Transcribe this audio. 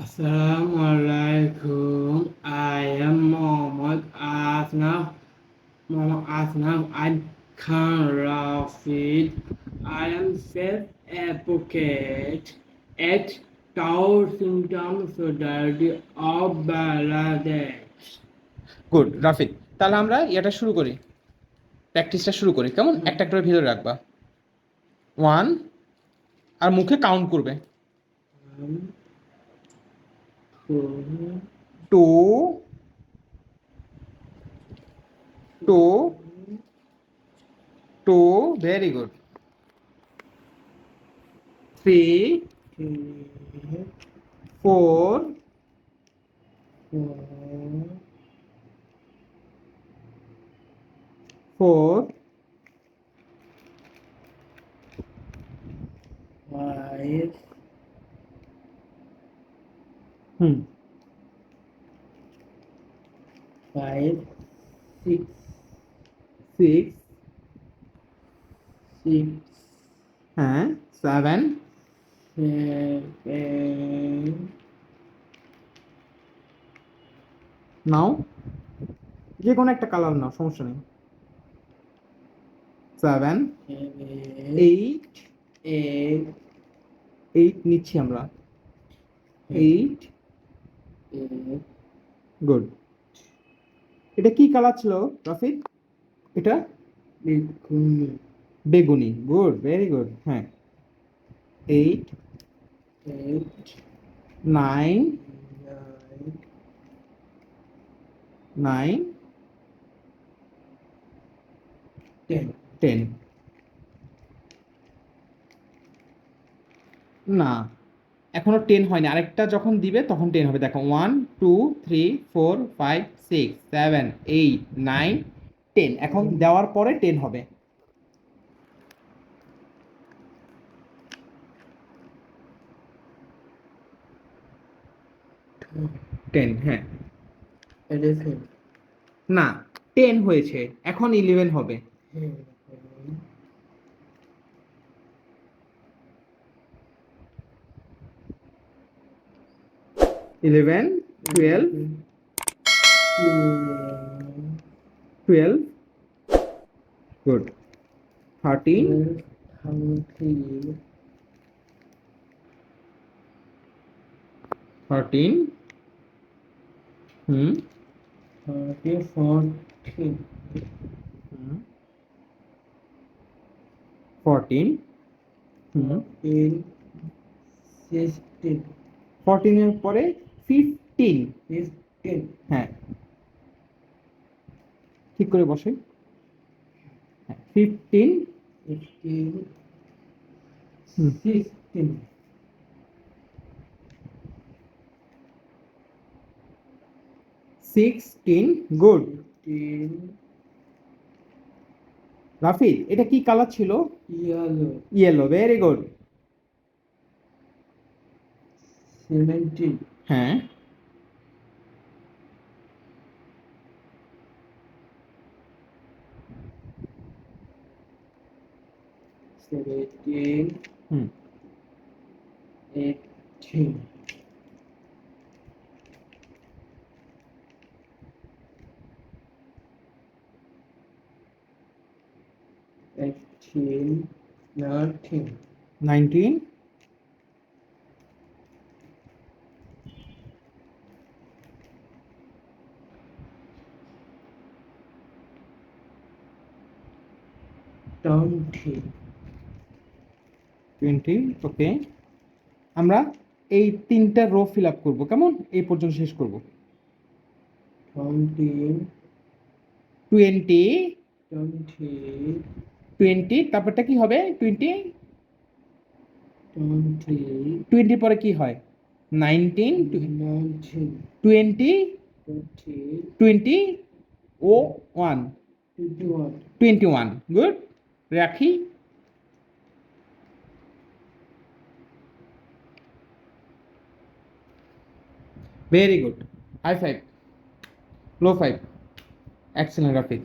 Assalamu alaikum. I am Muhammad Asnaf. Muhammad Asnaf Adkhan Rafid. I am self-advocate at Tower Symptom Society of Bangladesh. Good Rafiq তাহলে আমরা এটা শুরু করি প্র্যাকটিসটা শুরু করি কেমন একটা একটা ভিতরে রাখবা ওয়ান আর মুখে কাউন্ট করবে to to to very good. Three. Four. Four. Five. Hmm five, six, six six, হ্যাঁ সেভেন নাও যে কোনো একটা কালার নাও সমস্যা নেই। সেভেন এইট এইট নিচ্ছি আমরা। এইট eight, গুড এটা কি কালার ছিল রাফিদ এটা? বেগুনি, গুড ভেরি গুড হ্যাঁ। Eight eight nine nine ten. Ten না এখনও টেন হয়নি। আরেকটা যখন দিবে তখন টেন হবে। দেখো one two three four five six seven eight nine ten এখন দেওয়ার পরে টেন হবে। টেন হ্যাঁ। না টেন হয়েছে। এখন ইলেভেন হবে। Eleven twelve twelve good. Thirteen thirteen hmm fourteen ফোরটিনের পরে ফিফটিন fifteen, হ্যাঁ। ঠিক করে বসে। Fifteen sixteen, sixteen good Rafid এটা কি কালার ছিল? Yellow, yellow very good seventeen, হ্যাঁ seventeen, hmm eighteen, eighteen, nineteen, nineteen Twenty, twenty okay আমরা এই তিনটা রো ফিল আপ করব কেমন? এই পর্যন্ত শেষ করব। টোয়েন্টি টোয়েন্টি তারপরটা কি হবে? টোয়েন্টি twenty, টোয়েন্টি পরে কি হয়? নাইনটিন টোয়েন্টি টোয়েন্টি ও one. Twenty one good Rakhi. Very good high five low five excellent Rafiq